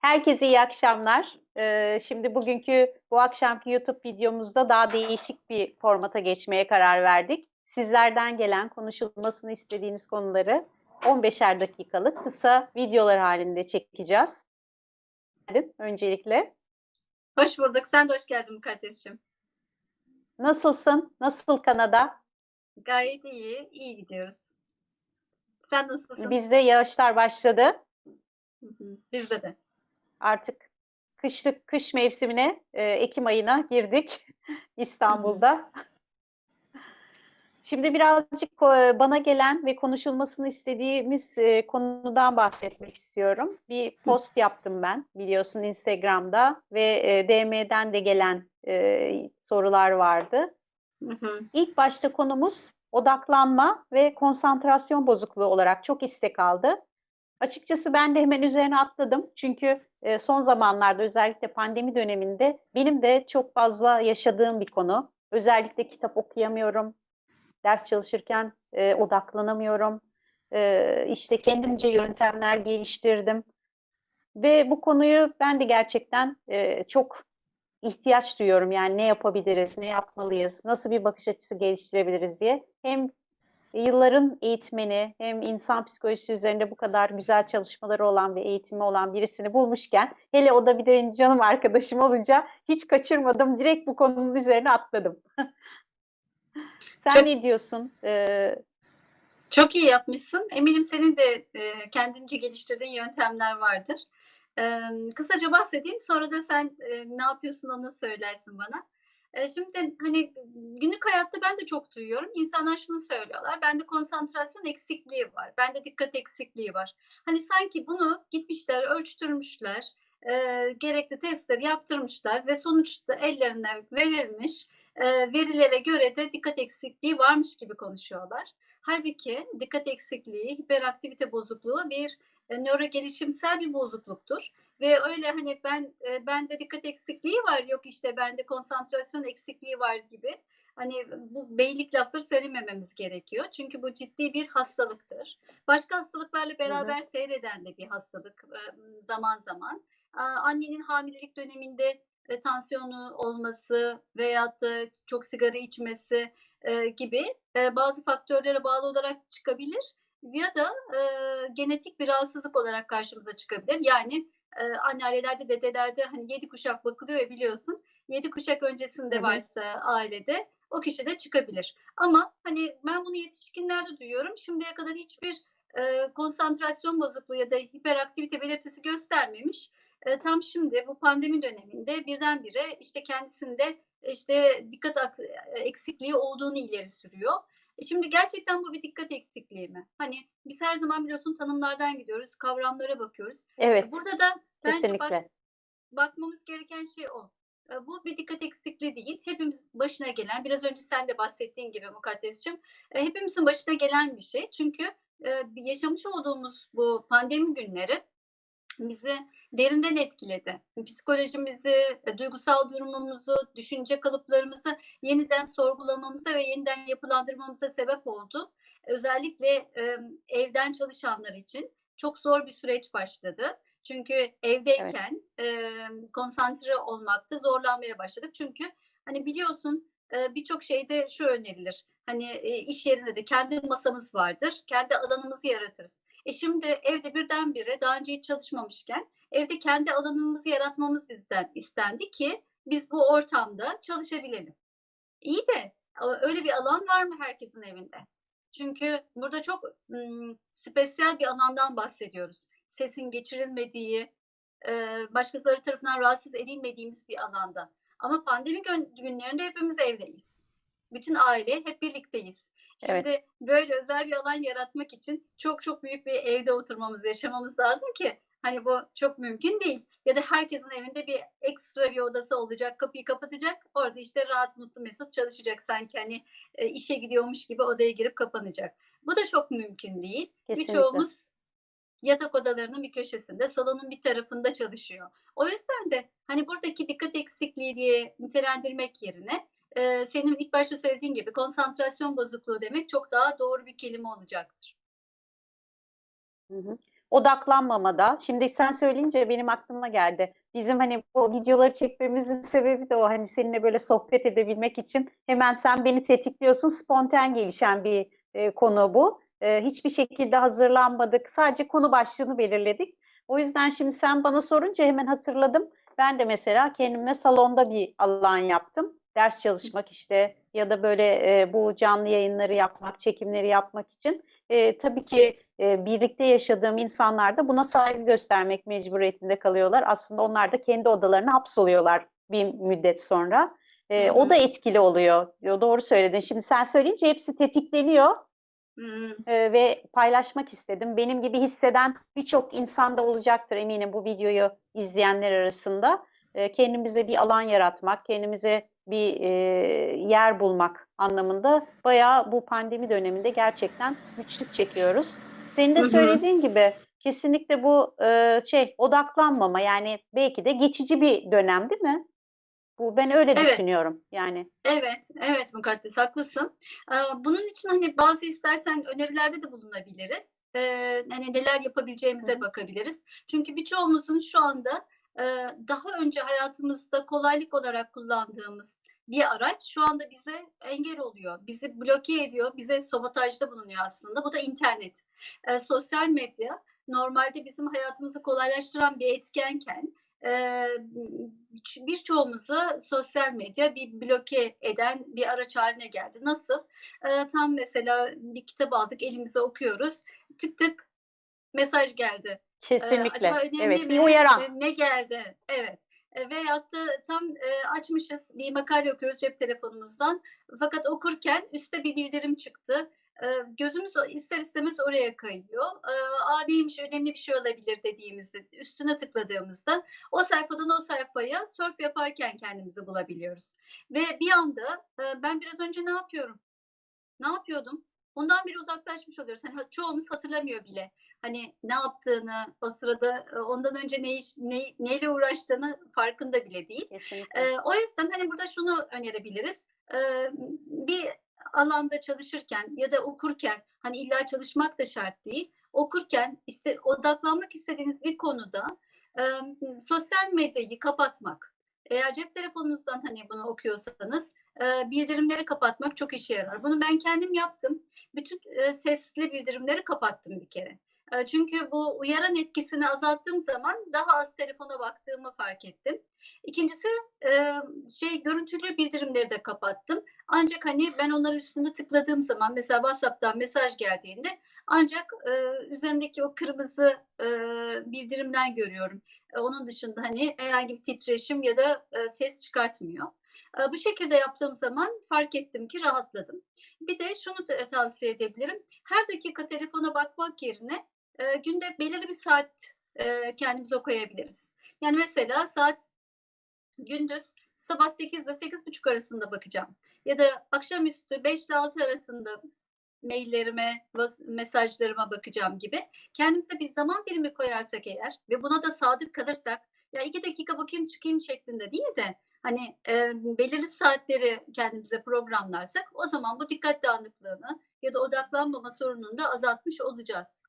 Herkese iyi akşamlar. Ee, şimdi bugünkü bu akşamki YouTube videomuzda daha değişik bir formata geçmeye karar verdik. Sizlerden gelen konuşulmasını istediğiniz konuları 15'er dakikalık kısa videolar halinde çekeceğiz. Öncelikle. Hoş bulduk. Sen de hoş geldin Mukaddes'cim. Nasılsın? Nasıl Kanada? Gayet iyi. iyi gidiyoruz. Sen nasılsın? Bizde yağışlar başladı. Hı hı, Bizde de. Artık kışlık kış mevsimine, e, Ekim ayına girdik İstanbul'da. Şimdi birazcık ko- bana gelen ve konuşulmasını istediğimiz e, konudan bahsetmek istiyorum. Bir post yaptım ben biliyorsun Instagram'da ve e, DM'den de gelen e, sorular vardı. Hı hı, İlk başta konumuz odaklanma ve konsantrasyon bozukluğu olarak çok istek aldı. Açıkçası ben de hemen üzerine atladım. Çünkü e, son zamanlarda özellikle pandemi döneminde benim de çok fazla yaşadığım bir konu. Özellikle kitap okuyamıyorum. Ders çalışırken e, odaklanamıyorum. E, işte kendimce yöntemler geliştirdim. Ve bu konuyu ben de gerçekten e, çok ihtiyaç duyuyorum. Yani ne yapabiliriz, ne yapmalıyız, nasıl bir bakış açısı geliştirebiliriz diye. Hem yılların eğitmeni hem insan psikolojisi üzerinde bu kadar güzel çalışmaları olan ve eğitimi olan birisini bulmuşken hele o da bir de canım arkadaşım olunca hiç kaçırmadım. Direkt bu konunun üzerine atladım. Sen Çok- ne diyorsun? Ee, Çok iyi yapmışsın. Eminim senin de e, kendince geliştirdiğin yöntemler vardır. E, kısaca bahsedeyim. Sonra da sen e, ne yapıyorsun onu söylersin bana. Şimdi hani günlük hayatta ben de çok duyuyorum. İnsanlar şunu söylüyorlar. Bende konsantrasyon eksikliği var. Bende dikkat eksikliği var. Hani sanki bunu gitmişler, ölçtürmüşler. e, gerekli testleri yaptırmışlar ve sonuçta ellerine verilmiş e, verilere göre de dikkat eksikliği varmış gibi konuşuyorlar. Halbuki dikkat eksikliği, hiperaktivite bozukluğu bir nöro gelişimsel bir bozukluktur. Ve öyle hani ben e, bende dikkat eksikliği var, yok işte bende konsantrasyon eksikliği var gibi. Hani bu beylik lafları söylemememiz gerekiyor. Çünkü bu ciddi bir hastalıktır. Başka hastalıklarla beraber seyreden de bir hastalık e, zaman zaman. Aa, Annenin hamilelik döneminde e, tansiyonu olması veyahut da çok sigara içmesi e, gibi e, bazı faktörlere bağlı olarak çıkabilir ya da e, genetik bir rahatsızlık olarak karşımıza çıkabilir. Yani e, anneannelerde, dedelerde hani yedi kuşak bakılıyor ya biliyorsun. Yedi kuşak öncesinde Hı hı. varsa ailede o kişi de çıkabilir. Ama hani ben bunu yetişkinlerde duyuyorum. Şimdiye kadar hiçbir e, konsantrasyon bozukluğu ya da hiperaktivite belirtisi göstermemiş. E, tam şimdi bu pandemi döneminde birdenbire işte kendisinde işte dikkat eksikliği olduğunu ileri sürüyor. E, Şimdi gerçekten bu bir dikkat eksikliği mi? Hani biz her zaman biliyorsun tanımlardan gidiyoruz, kavramlara bakıyoruz. evet, Burada da bence bak, kesinlikle. bakmamız gereken şey o. E, Bu bir dikkat eksikliği değil. Hepimiz başına gelen, biraz önce sen de bahsettiğin gibi Mukaddes'cim, e, hepimizin başına gelen bir şey. Çünkü e, yaşamış olduğumuz bu pandemi günleri bizi derinden etkiledi. Psikolojimizi, e, duygusal durumumuzu, düşünce kalıplarımızı yeniden sorgulamamıza ve yeniden yapılandırmamıza sebep oldu. Özellikle e, evden çalışanlar için çok zor bir süreç başladı. Çünkü evdeyken e, konsantre olmakta zorlanmaya başladık. Çünkü hani biliyorsun e, birçok şeyde şu önerilir. Hani e, iş yerinde de kendi masamız vardır. Kendi alanımızı yaratırız. E şimdi evde birdenbire daha önce hiç çalışmamışken evde kendi alanımızı yaratmamız bizden istendi ki biz bu ortamda çalışabilelim. İyi de öyle bir alan var mı herkesin evinde? Çünkü burada çok ım, spesiyel bir alandan bahsediyoruz. Sesin geçirilmediği, e, başkaları tarafından rahatsız edilmediğimiz bir alanda. Ama pandemi gün- günlerinde hepimiz evdeyiz. Bütün aile hep birlikteyiz. Şimdi Evet. böyle özel bir alan yaratmak için çok çok büyük bir evde oturmamız, yaşamamız lazım ki hani bu çok mümkün değil. Ya da herkesin evinde bir ekstra bir odası olacak, kapıyı kapatacak. Orada işte rahat, mutlu, mesut çalışacak sanki hani e, işe gidiyormuş gibi odaya girip kapanacak. Bu da çok mümkün değil. Kesinlikle. Birçoğumuz yatak odalarının bir köşesinde, salonun bir tarafında çalışıyor. O yüzden de hani buradaki dikkat eksikliği diye nitelendirmek yerine e, senin ilk başta söylediğin gibi konsantrasyon bozukluğu demek çok daha doğru bir kelime olacaktır. Hı hı. odaklanmamada. Şimdi sen söyleyince benim aklıma geldi. Bizim hani bu videoları çekmemizin sebebi de o hani seninle böyle sohbet edebilmek için hemen sen beni tetikliyorsun. Spontan gelişen bir e, konu bu. E, hiçbir şekilde hazırlanmadık. Sadece konu başlığını belirledik. O yüzden şimdi sen bana sorunca hemen hatırladım. Ben de mesela kendime salonda bir alan yaptım. Ders çalışmak işte ya da böyle e, bu canlı yayınları yapmak, çekimleri yapmak için. E, tabii ki e, birlikte yaşadığım insanlar da buna saygı göstermek mecburiyetinde kalıyorlar. Aslında onlar da kendi odalarına hapsoluyorlar bir müddet sonra. E, Hı o da etkili oluyor. Doğru söyledin. Şimdi sen söyleyince hepsi tetikleniyor. Hımm. Eee, ve paylaşmak istedim. Benim gibi hisseden birçok insan da olacaktır eminim bu videoyu izleyenler arasında. Eee, kendimize bir alan yaratmak, kendimize bir, eee, yer bulmak anlamında bayağı bu pandemi döneminde gerçekten güçlük çekiyoruz. Senin de Hı hı. söylediğin gibi kesinlikle bu, eee, şey odaklanmama yani belki de geçici bir dönem değil mi? Bu ben öyle Evet. düşünüyorum yani. Evet, evet Mukaddes haklısın. Bunun için, hani, bazı istersen önerilerde de bulunabiliriz. Eee, hani, neler Hı yapabileceğimize hı. bakabiliriz. Çünkü birçoğumuzun şu anda, daha önce hayatımızda kolaylık olarak kullandığımız bir araç şu anda bize engel oluyor. Bizi bloke ediyor, bize sabotajda bulunuyor aslında. Bu da internet. Eee, sosyal medya normalde bizim hayatımızı kolaylaştıran bir etkenken, ç birçoğumuzu sosyal medya bir bloke eden bir araç hâline geldi. Nasıl? Eee, tam mesela bir kitap aldık, elimize okuyoruz. Tık tık mesaj geldi. Eee, acaba Kesinlikle. önemli Evet, bir mi? uyaran. Eee, ne geldi? Evet. Eee, veyahut da tam, eee, açmışız, bir makale okuyoruz cep telefonumuzdan. Fakat okurken üstte bir bildirim çıktı. Eee, gözümüz ister istemez oraya kayıyor. Eee, "A, neymiş, önemli bir şey olabilir." dediğimizde, üstüne tıkladığımızda o sayfadan o sayfaya sörf yaparken kendimizi bulabiliyoruz. Ve bir anda, eee, ben biraz önce ne yapıyorum, ne yapıyordum? Ondan bile uzaklaşmış oluyoruz. Hani, çoğumuz hatırlamıyor bile. Hani, ne yaptığını, o sırada, eee, ondan önce ne iş ne neyle uğraştığını farkında bile değil. Kesinlikle. Eee, o yüzden, hani, burada şunu önerebiliriz. Eee, bir alanda çalışırken ya da okurken, hani, illa çalışmak da şart değil, okurken iste odaklanmak istediğiniz bir konuda, emm, sosyal medyayı kapatmak. Eğer cep telefonunuzdan, hani, bunu okuyorsanız, bildirimleri kapatmak çok işe yarar. Bunu ben kendim yaptım. Bütün, sesli bildirimleri kapattım bir kere. Çünkü bu uyaran etkisini azalttığım zaman daha az telefona baktığımı fark ettim. 2'ncisi, eee, şey, görüntülü bildirimleri de kapattım. Ancak, hani, ben onların üstüne tıkladığım zaman mesela WhatsApp'tan mesaj geldiğinde ancak, eee, üzerimdeki o kırmızı, eee, bildirimden görüyorum. Eee, onun dışında, hani, herhangi bir titreşim ya da, eee, ses çıkartmıyor. Eee, bu şekilde yaptığım zaman fark ettim ki rahatladım. Bir de şunu tavsiye edebilirim. Her dakika telefona bakmak yerine, eee, günde belirli bir saat, eee, kendimize koyabiliriz. Yani mesela saat gündüz sabah 8 ile 8.30 arasında bakacağım ya da akşamüstü 5 ile 6 arasında maillerime, mesajlarıma bakacağım gibi. Kendimize bir zaman dilimi koyarsak eğer ve buna da sadık kalırsak, ya 2 dakika bakayım çıkayım şeklinde değil de, hani, eee, belirli saatleri kendimize programlarsak o zaman bu dikkat dağınıklığını ya da odaklanmama sorununu da azaltmış olacağız.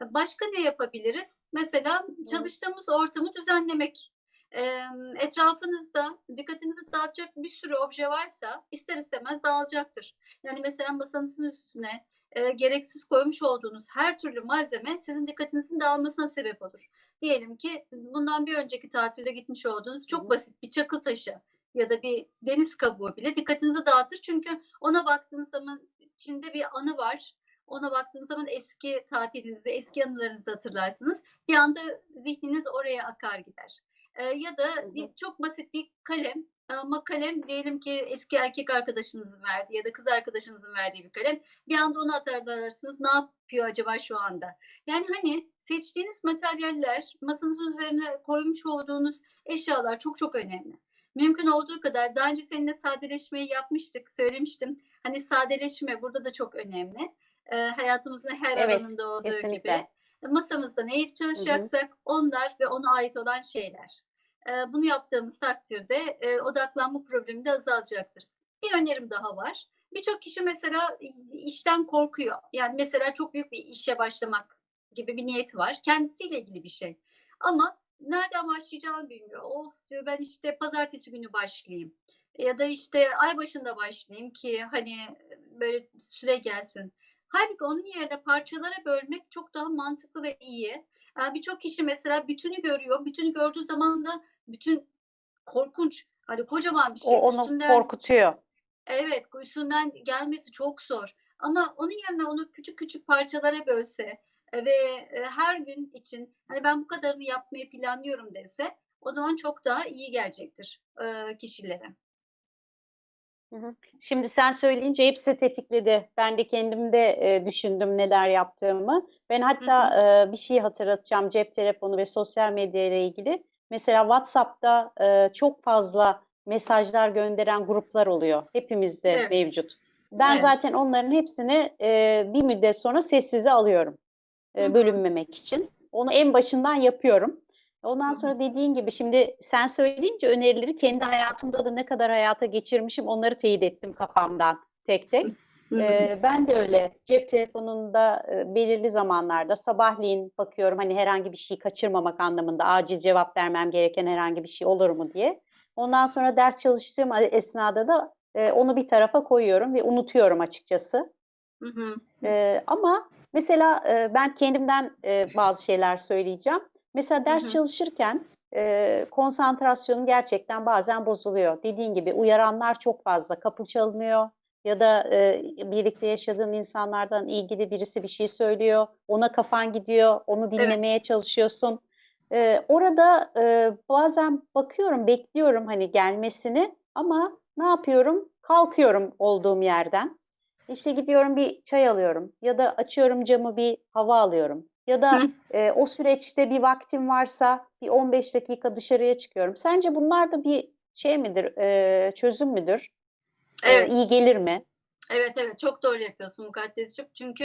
Eee, başka ne yapabiliriz? Mesela çalıştığımız ortamı düzenlemek. Emm, etrafınızda dikkatinizi dağıtacak bir sürü obje varsa ister istemez dağılacaktır. Yani mesela masanızın üstüne, eee, gereksiz koymuş olduğunuz her türlü malzeme sizin dikkatinizin dağılmasına sebep olur. Diyelim ki bundan bir önceki tatilde gitmiş olduğunuz çok basit bir çakıl taşı ya da bir deniz kabuğu bile dikkatinizi dağıtır. Çünkü ona baktığınız zaman içinde bir anı var. Ona baktığınız zaman eski tatilinizi, eski anılarınızı hatırlarsınız. Bir anda zihniniz oraya akar gider. Eee, ya da çok basit bir kalem ama kalem diyelim ki eski erkek arkadaşınızın verdiği ya da kız arkadaşınızın verdiği bir kalem. Bir anda onu hatırlarsınız. Ne yapıyor acaba şu anda? Yani, hani, seçtiğiniz materyaller, masanızın üzerine koymuş olduğunuz eşyalar çok çok önemli. Mümkün olduğu kadar daha önce seninle sadeleşmeyi yapmıştık, söylemiştim. Hani, sadeleşme burada da çok önemli. Eee, hayatımızın her Evet, alanında olduğu gibi. kesinlikle. Masamızda neyi Hı hı. çalışacaksak onlar ve ona ait olan şeyler. Eee, bunu yaptığımız takdirde, eee, odaklanma problemi de azalacaktır. Bir önerim daha var. Birçok kişi mesela i işten korkuyor. Yani, mesela çok büyük bir işe başlamak gibi bir niyeti var. Kendisiyle ilgili bir şey. Ama nereden başlayacağını bilmiyor. Of diyor ben işte pazartesi günü başlayayım. Ya da işte ay başında başlayayım ki hani böyle süre gelsin. Halbuki onun yerine parçalara bölmek çok daha mantıklı ve iyi. Yani Birçok kişi mesela bütünü görüyor. Bütünü gördüğü zaman da bütün korkunç hani kocaman bir O şey. onu Üstünden korkutuyor. Evet, üstünden gelmesi çok zor. Ama onun yerine onu küçük küçük parçalara bölse e, ve e, her gün için hani ben bu kadarını yapmayı planlıyorum dese o zaman çok daha iyi gelecektir e, kişilere. Hı hı. Şimdi sen söyleyince hepsi tetikledi. Ben de kendimde e, düşündüm neler yaptığımı. Ben Hı hatta hı. e, bir şey hatırlatacağım cep telefonu ve sosyal medya ile ilgili. Mesela WhatsApp'ta e, çok fazla mesajlar gönderen gruplar oluyor. Hepimizde Evet, mevcut. Ben evet. zaten onların hepsini e, bir müddet sonra sessize alıyorum e, bölünmemek için. Onu en başından yapıyorum. Ondan sonra dediğin gibi şimdi sen söyleyince önerileri kendi hayatımda da ne kadar hayata geçirmişim onları teyit ettim kafamdan tek tek. Hı hı. Ee, ben de öyle cep telefonunda e, belirli zamanlarda sabahleyin bakıyorum hani herhangi bir şey kaçırmamak anlamında acil cevap vermem gereken herhangi bir şey olur mu diye. Ondan sonra ders çalıştığım esnada da e, onu bir tarafa koyuyorum ve unutuyorum açıkçası. Hı hı. Ee, ama mesela e, ben kendimden e, bazı şeyler söyleyeceğim. Mesela Hı ders hı. çalışırken e, konsantrasyonum gerçekten bazen bozuluyor. Dediğin gibi uyaranlar çok fazla. Kapı çalınıyor ya da e, birlikte yaşadığın insanlardan ilgili birisi bir şey söylüyor. Ona kafan gidiyor, onu Evet. dinlemeye çalışıyorsun. E, orada e, bazen bakıyorum, bekliyorum hani gelmesini ama ne yapıyorum? Kalkıyorum olduğum yerden. İşte gidiyorum bir çay alıyorum ya da açıyorum camı bir hava alıyorum. Ya da Hı. e, o süreçte bir vaktim varsa bir 15 dakika dışarıya çıkıyorum. Sence bunlar da bir şey midir, e, çözüm müdür? E, Evet. iyi gelir mi? Evet evet çok doğru yapıyorsun Mukaddesciğim. Çünkü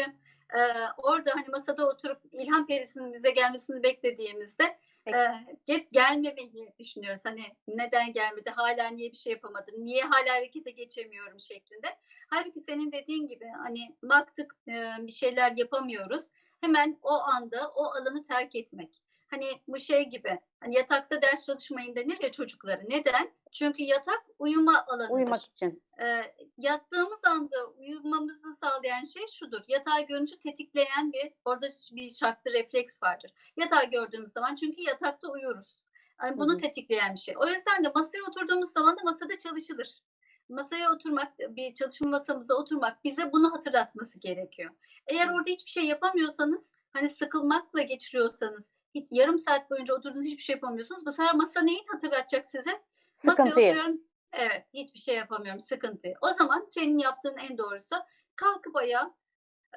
e, orada hani masada oturup ilham perisinin bize gelmesini beklediğimizde Peki. e, hep gelmemeyi düşünüyoruz. Hani neden gelmedi, hala niye bir şey yapamadım, niye hala harekete geçemiyorum şeklinde. Halbuki senin dediğin gibi hani baktık e, bir şeyler yapamıyoruz. Hemen o anda o alanı terk etmek. Hani bu şey gibi hani yatakta ders çalışmayın denir ya çocuklara. Neden? Çünkü yatak uyuma alanıdır. Uyumak için. E, yattığımız anda uyumamızı sağlayan şey şudur. Yatağı görünce tetikleyen bir orada bir şartlı refleks vardır. Yatağı gördüğümüz zaman çünkü yatakta uyuruz. Yani Hı bunu tetikleyen bir şey. O yüzden de masaya oturduğumuz zaman da masada çalışılır. Masaya oturmak, bir çalışma masamıza oturmak bize bunu hatırlatması gerekiyor. Eğer orada hiçbir şey yapamıyorsanız, hani sıkılmakla geçiriyorsanız, hiç yarım saat boyunca oturduğunuz hiçbir şey yapamıyorsunuz. Bu sefer masa neyi hatırlatacak size? Masaya Sıkıntıyı. oturuyorum. Evet, hiçbir şey yapamıyorum. Sıkıntı. O zaman senin yaptığın en doğrusu kalkıp ayağa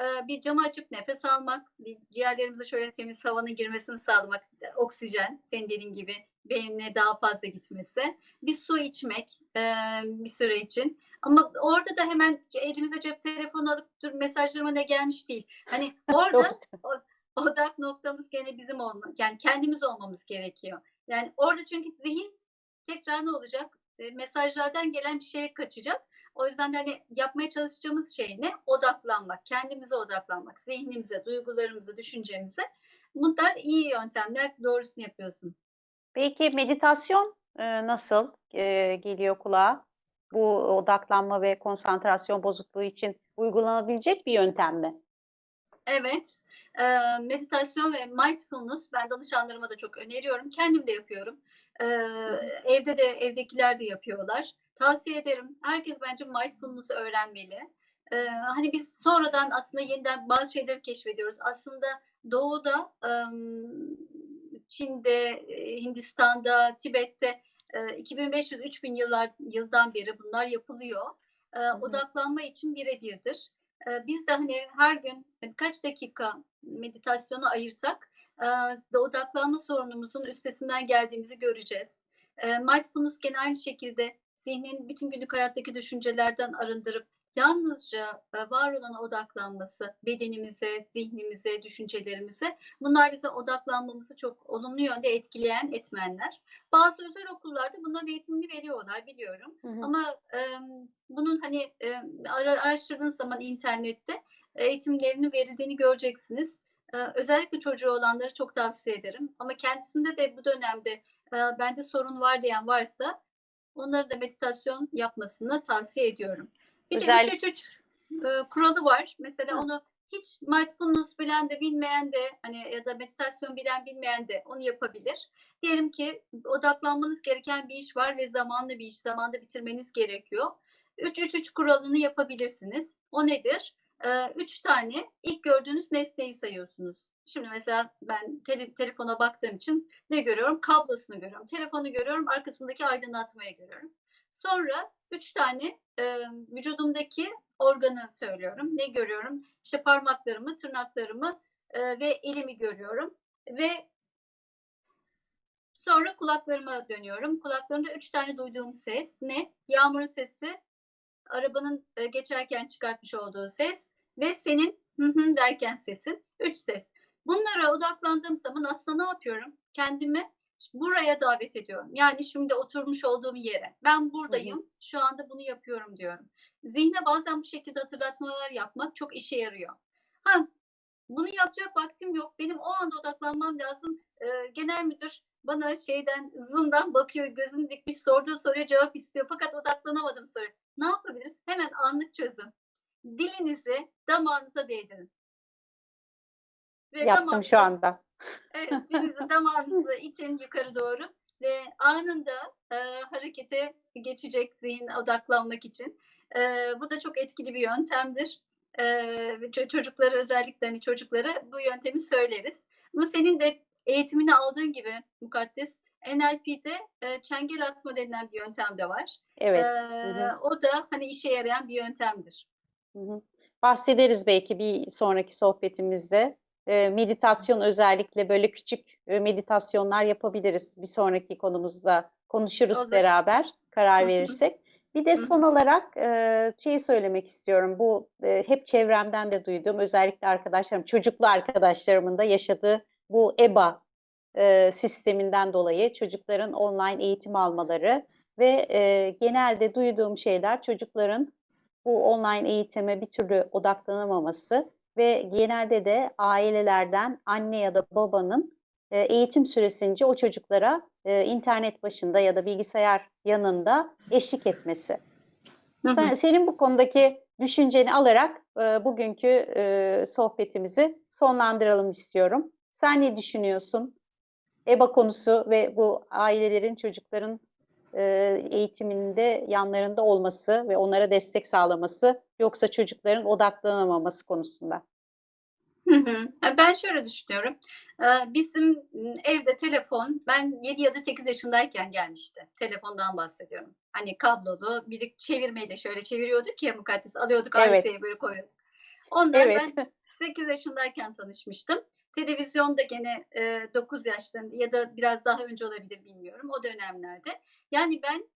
e, bir camı açıp nefes almak, bir ciğerlerimize şöyle temiz havanın girmesini sağlamak, oksijen, senin dediğin gibi beynine daha fazla gitmesi, bir su içmek e, bir süre için. Ama orada da hemen elimize cep telefonu alıp dur mesajlarıma ne gelmiş değil. Hani orada. Odak noktamız gene bizim olmak, yani kendimiz olmamız gerekiyor. Yani orada çünkü zihin tekrar ne olacak? E, mesajlardan gelen bir şeye kaçacak. O yüzden de hani yapmaya çalışacağımız şey ne? Odaklanmak, kendimize odaklanmak, zihnimize, duygularımıza, düşüncemize. Bunlar iyi yöntemler, doğrusunu yapıyorsun. Peki meditasyon e, nasıl e, geliyor kulağa? Bu odaklanma ve konsantrasyon bozukluğu için uygulanabilecek bir yöntem mi? Evet, eee, meditasyon ve mindfulness ben danışanlarıma da çok öneriyorum. Kendim de yapıyorum. Hı. evde de evdekiler de yapıyorlar. Tavsiye ederim. Herkes bence mindfulness öğrenmeli. Eee, hani biz sonradan aslında yeniden bazı şeyleri keşfediyoruz. Aslında doğuda, emm, Çin'de, Hindistan'da, Tibet'te, eee, 2500-3000 yıllar yıldan beri bunlar yapılıyor. Hı hı. odaklanma için birebirdir. Biz de hani her gün birkaç dakika meditasyona ayırsak da odaklanma sorunumuzun üstesinden geldiğimizi göreceğiz. Mindfulness gene aynı şekilde zihnin bütün günlük hayattaki düşüncelerden arındırıp yalnızca e, var olana odaklanması, bedenimize, zihnimize, düşüncelerimize bunlar bize odaklanmamızı çok olumlu yönde etkileyen etmenler. Bazı özel okullarda bunların eğitimini veriyorlar biliyorum. Hı hı. Ama e, bunun hani e, ara- araştırdığınız zaman internette eğitimlerinin verildiğini göreceksiniz. Eee, özellikle çocuğu olanları çok tavsiye ederim ama kendisinde de bu dönemde, eee, bende sorun var diyen varsa onların da meditasyon yapmasını tavsiye ediyorum. Bir de Özellik 3-3-3, eee, kuralı var. Mesela Hı. onu hiç mindfulness bilen de bilmeyen de, hani, ya da meditasyon bilen bilmeyen de onu yapabilir. Diyelim ki odaklanmanız gereken bir iş var ve zamanlı bir iş, zamanda bitirmeniz gerekiyor. 3-3-3 kuralını yapabilirsiniz. O nedir? Eee, 3 tane ilk gördüğünüz nesneyi sayıyorsunuz. Şimdi mesela ben tele telefona baktığım için ne görüyorum? Kablosunu görüyorum. Telefonu görüyorum, arkasındaki aydınlatmayı görüyorum. Sonra 3 tane, eee, vücudumdaki organı söylüyorum. Ne görüyorum? İşte parmaklarımı, tırnaklarımı, eee, ve elimi görüyorum ve sonra kulaklarıma dönüyorum. Kulaklarımda 3 tane duyduğum ses ne? Yağmurun sesi, arabanın, eee, geçerken çıkartmış olduğu ses ve senin "hı hı" derken sesin. 3 ses. Bunlara odaklandığım zaman aslında ne yapıyorum? Kendimi buraya davet ediyorum. Yani şimdi oturmuş olduğum yere. Ben Hı hı. buradayım, şu anda bunu yapıyorum diyorum. Zihne bazen bu şekilde hatırlatmalar yapmak çok işe yarıyor. Ha, bunu yapacak vaktim yok. Benim o anda odaklanmam lazım. Eee, genel müdür bana şeyden, Zoom'dan bakıyor, gözünü dikmiş, sorduğu soruya cevap istiyor fakat odaklanamadım soruya. Ne yapabiliriz? Hemen anlık çözüm. Dilinizi damağınıza değdirin. Ve Yaptım şu damağınızı anda. Evet, dilinizi damağınızla itin yukarı doğru ve anında, eee, harekete geçecek zihin odaklanmak için. Eee, bu da çok etkili bir yöntemdir. Ço çocuklara özellikle, hani, çocuklara bu yöntemi söyleriz. Ama senin de eğitimini aldığın gibi Mukaddes, NLP'de, eee, çengel atma denilen bir yöntem de var. Evet. Hı hı. o da, hani, işe yarayan bir yöntemdir. Hı hı. Bahsederiz belki bir sonraki sohbetimizde. Eee, meditasyon özellikle böyle küçük, eee, meditasyonlar yapabiliriz. Bir sonraki konumuzda konuşuruz Olur. beraber, karar verirsek. Bir de son olarak, eee, şeyi söylemek istiyorum. Bu, eee, hep çevremden de duyduğum, özellikle arkadaşlarım, çocuklu arkadaşlarımın da yaşadığı bu EBA, sisteminden dolayı çocukların online eğitim almaları ve, genelde duyduğum şeyler çocukların bu online eğitime bir türlü odaklanamaması ve genelde de ailelerden anne ya da babanın, eee, eğitim süresince o çocuklara, eee, internet başında ya da bilgisayar yanında eşlik etmesi. Sen senin bu konudaki düşünceni alarak, eee, bugünkü, sohbetimizi sonlandıralım istiyorum. Sen ne düşünüyorsun? EBA konusu ve bu ailelerin çocukların, eee, eğitiminde yanlarında olması ve onlara destek sağlaması yoksa çocukların odaklanamaması konusunda. Hı hı. Ya, ben şöyle düşünüyorum. Eee, bizim, ımm, evde telefon ben 7 ya da 8 yaşındayken gelmişti. Telefondan bahsediyorum. Hani, kablolu, bir çevirmeyle şöyle çeviriyorduk ya Mukaddes, alıyorduk Evet. arsayı böyle koyuyorduk. Onlar Evet. ben 8 yaşındayken tanışmıştım. Televizyon da gene, eee, 9 yaşlarında ya da biraz daha önce olabilir bilmiyorum, o dönemlerde. Yani ben,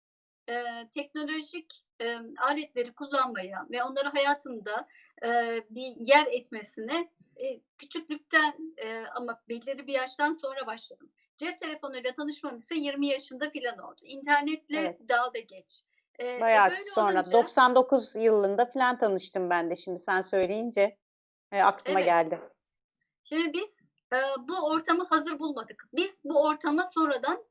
eee, teknolojik, emm, aletleri kullanmaya ve onları hayatımda, eee, bir yer etmesine, eee, küçüklükten, eee, ama belirli bir yaştan sonra başladım. Cep telefonuyla tanışmam ise 20 yaşında filan oldu. İnternetle Evet. daha da geç. Eee, e, Bayağı böyle sonra. olunca 99 yılında filan tanıştım ben de şimdi sen söyleyince, eee, aklıma Evet. geldi. Şimdi biz, eee, bu ortamı hazır bulmadık. Biz bu ortama sonradan,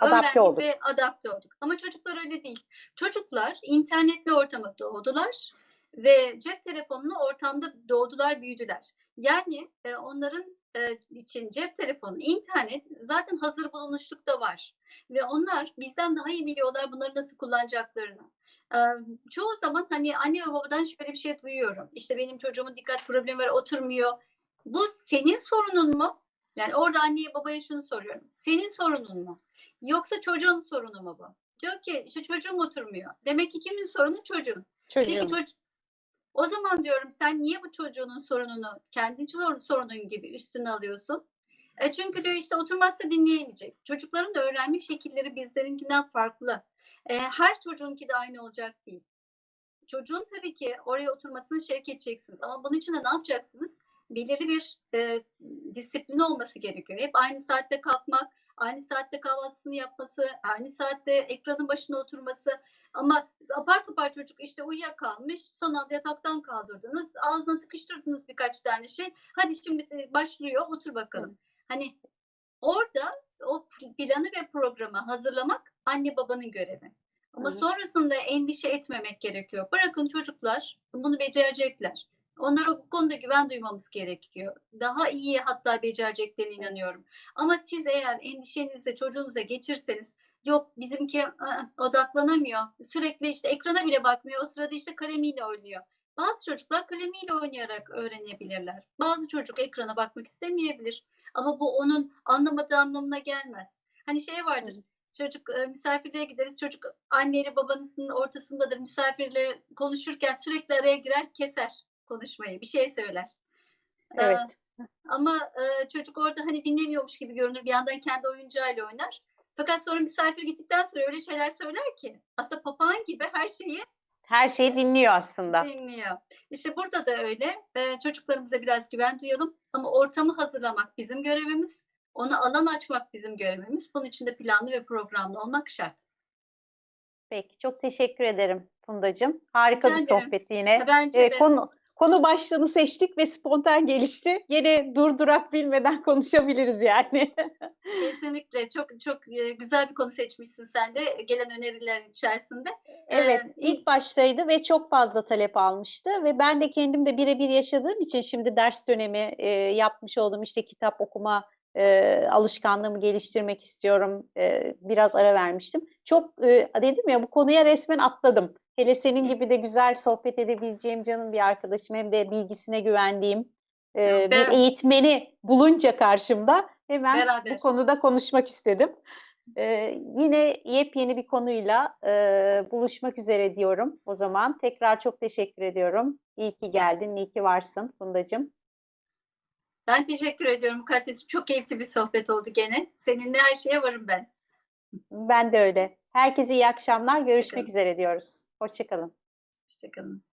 Adapte öğrendik olduk. ve adapte olduk. Ama çocuklar öyle değil. Çocuklar internetli ortama doğdular ve cep telefonlu ortamda doğdular, büyüdüler. Yani, eee, onların, eee, için cep telefonu, internet zaten hazır bulunuşlukta var ve onlar bizden daha iyi biliyorlar bunları nasıl kullanacaklarını. Emm, çoğu zaman, hani, anne ve babadan şöyle bir şey duyuyorum. İşte, benim çocuğumun dikkat problemi var, oturmuyor. Bu senin sorunun mu? Yani orada anneye babaya şunu soruyorum. Senin sorunun mu? Yoksa çocuğun sorunu mu bu? Diyor ki, işte, çocuğum oturmuyor. Demek ki kimin sorunu? Çocuğun. Peki Çocuğun. çoc o zaman diyorum sen niye bu çocuğunun sorununu kendi sorunun gibi üstüne alıyorsun? E, çünkü diyor, işte, oturmazsa dinleyemeyecek. Çocukların öğrenme şekilleri bizlerinkinden farklı. Eee, her çocuğunki de aynı olacak değil. Çocuğun tabii ki oraya oturmasını şevk edeceksiniz ama bunun için de ne yapacaksınız? Belirli bir, eee, disiplini olması gerekiyor. Hep aynı saatte kalkmak, aynı saatte kahvaltısını yapması, aynı saatte ekranın başına oturması ama apar topar çocuk işte uyuyakalmış, son anda yataktan kaldırdınız, ağzına tıkıştırdınız birkaç tane şey. Hadi şimdi de başlıyor, otur bakalım. Hani orada o planı ve programı hazırlamak anne babanın görevi. Ama hı. sonrasında endişe etmemek gerekiyor. Bırakın çocuklar bunu becerecekler. Onlara bu konuda güven duymamız gerekiyor. Daha iyi hatta becereceklerine inanıyorum. Ama siz eğer endişenizi çocuğunuza geçirseniz yok bizimki ı-ı, odaklanamıyor. Sürekli işte ekrana bile bakmıyor. O sırada işte kalemiyle oynuyor. Bazı çocuklar kalemiyle oynayarak öğrenebilirler. Bazı çocuk ekrana bakmak istemeyebilir. Ama bu onun anlamadığı anlamına gelmez. Hani şey vardır. Çocuk misafirliğe gideriz. Çocuk anneyle babanızın ortasındadır. Misafirle konuşurken sürekli araya girer, keser konuşmayı. Bir şey söyler. Ee, Evet. ama e, çocuk orada hani dinlemiyormuş gibi görünür. Bir yandan kendi oyuncağıyla oynar. Fakat sonra misafir gittikten sonra öyle şeyler söyler ki aslında papağan gibi her şeyi Her şeyi dinliyor aslında. dinliyor. İşte burada da öyle. Ee, çocuklarımıza biraz güven duyalım ama ortamı hazırlamak bizim görevimiz. Ona alan açmak bizim görevimiz. Bunun için de planlı ve programlı olmak şart. Peki, çok teşekkür ederim Fundacığım. Harika Rica bir ederim. sohbetti yine. Bence Ee, de konu konu başlığını seçtik ve spontan gelişti. Yine durdurak bilmeden konuşabiliriz yani. kesinlikle çok çok e, güzel bir konu seçmişsin sen de gelen öneriler içerisinde. Evet, Ee, ilk baştaydı ve çok fazla talep almıştı ve ben de kendim de birebir yaşadığım için şimdi ders dönemi e, yapmış olduğum işte kitap okuma e, alışkanlığımı geliştirmek istiyorum. E, biraz ara vermiştim. Çok e, dedim ya bu konuya resmen atladım. Hele senin gibi de güzel sohbet edebileceğim canım bir arkadaşım hem de bilgisine güvendiğim e, bir eğitmeni bulunca karşımda hemen bu Beraber. konuda konuşmak istedim. Ee, yine yepyeni bir konuyla e, buluşmak üzere diyorum o zaman. Tekrar çok teşekkür ediyorum. İyi ki geldin, iyi ki varsın Fundacığım. Ben teşekkür ediyorum Mukaddes. Çok keyifli bir sohbet oldu gene. Seninle her şeye varım ben. Ben de öyle. Herkese iyi akşamlar. Görüşmek Hoşçakalın. üzere diyoruz. Hoşçakalın. Hoşçakalın.